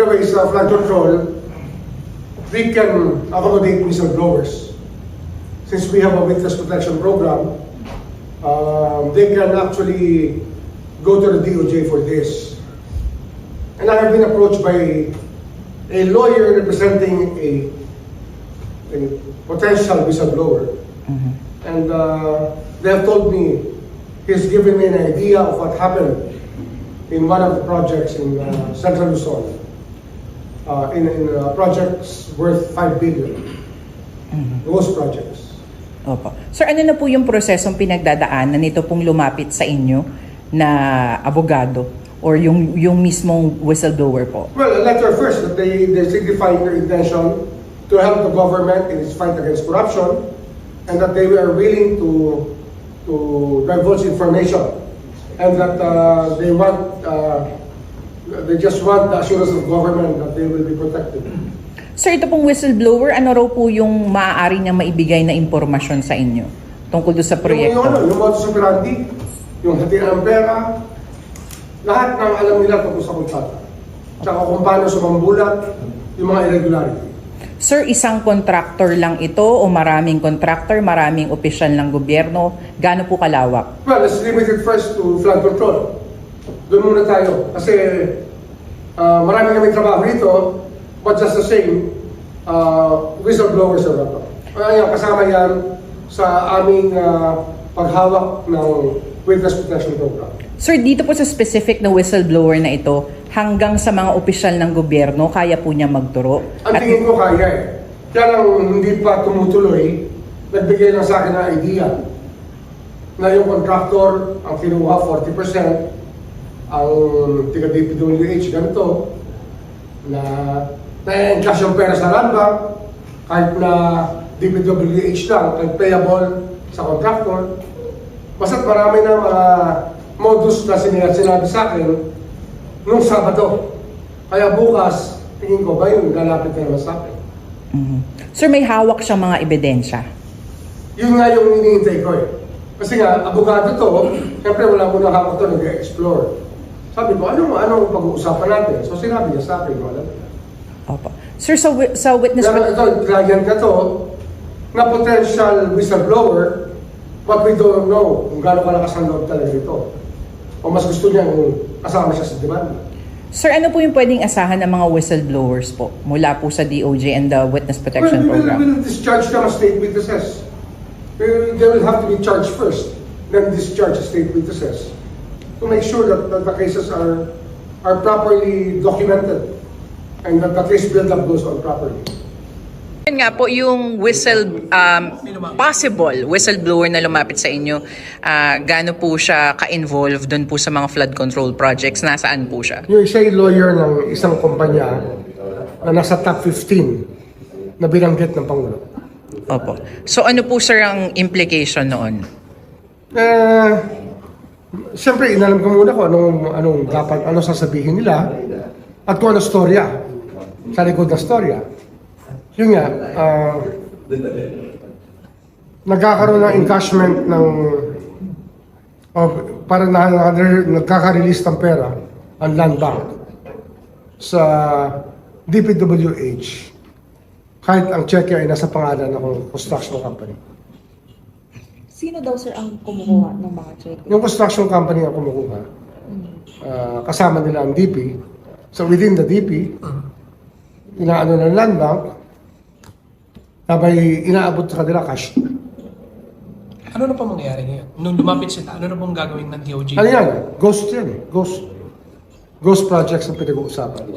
Anyways, uh, flood control, we can accommodate whistleblowers. Since we have a witness protection program, um, they can actually go to the DOJ for this. And I have been approached by a lawyer representing a, a potential whistleblower. And uh, they have told me he's given me an idea of what happened in one of the projects in uh, Central Luzon. Uh, in in uh, projects worth 5 billion. Those projects. Opo. Sir, ano na po yung prosesong pinagdadaanan nito pong lumapit sa inyo na abogado or yung yung mismong whistleblower po? Well, a letter first that they, they signify their intention to help the government in its fight against corruption and that they were willing to to divulge information and that uh, they want uh, they just want the assurance of government that they will be protected. Sir, ito pong whistleblower, ano raw po yung maaari niya maibigay na impormasyon sa inyo tungkol doon sa Yung, proyekto? yung, ano, yung modus operandi, yung hatian ng pera, lahat ng alam nila tungkol sa kontrata. Tsaka kung paano sumambulat yung mga irregularity. Sir, isang contractor lang ito o maraming contractor, maraming opisyal ng gobyerno? Gaano po kalawak? Well, let's limit it first to flood control. Doon muna tayo. Kasi uh, marami kami trabaho rito, but just the same, uh, whistleblowers are not. Ayan, kasama yan sa aming uh, paghawak ng Witness Protection Program. Sir, dito po sa specific na whistleblower na ito, hanggang sa mga opisyal ng gobyerno, kaya po niya magturo? Ang At- tingin ko kaya eh. Kaya lang hindi pa tumutuloy, nagbigay lang sa akin ng idea na yung contractor ang kinuha 40%, ang tiga DPWH ganito, na na-encash yung pera sa land bank, kahit na DPWH lang, kahit payable sa contractor. Basta't marami na mga modus na sin- sinabi sa akin nung Sabado. Kaya bukas, tingin ko ba yun, lalapit na naman sa akin. Mhm. Sir, may hawak siyang mga ebidensya. Yun nga yung iniintay ko eh. Kasi nga, abogado to, siyempre wala mo na hawak to, nag-explore. Sabi ko, ano anong pag-uusapan natin? So sinabi niya sa akin, wala na. Opo. Sir, wi- sa witness... Pero ito, client ka to, na potential whistleblower, but we don't know kung gaano kalakas ang loob talaga ito. O mas gusto niya kung kasama siya sa demand. Sir, ano po yung pwedeng asahan ng mga whistleblowers po mula po sa DOJ and the Witness Well, Protection we will, Program? will discharge them as state witnesses. Will, they will have to be charged first, then discharge as state witnesses to make sure that, that the cases are are properly documented and that the case build-up goes on properly. Yun nga po, yung whistle, um, possible whistleblower na lumapit sa inyo, ah, gaano po siya ka-involved doon po sa mga flood control projects? Nasaan po siya? Yung isa yung lawyer ng isang kumpanya na nasa top 15 na binanggit ng Pangulo. Opo. So ano po sir ang implication noon? Eh, Siyempre, inalam ko muna kung anong, anong dapat, ano sasabihin nila at kung ano storya sa likod ng storya. Yun nga, ah, nagkakaroon ng encashment ng oh, para na, na, nagkaka-release ng pera ang land bank sa DPWH kahit ang cheque ay nasa pangalan ng construction company. Sino daw sir ang kumukuha ng mga check? Yung construction company ang kumukuha, ah, kasama nila ang DP. So within the DP, inaano ng land bank, sabay inaabot sa kanila cash. Ano na pa mangyayari ngayon? Nung lumapit sila, ano na pong gagawin ng DOJ? Ano yan? Ghost yan eh. Ghost. Ghost projects ang pinag-uusapan.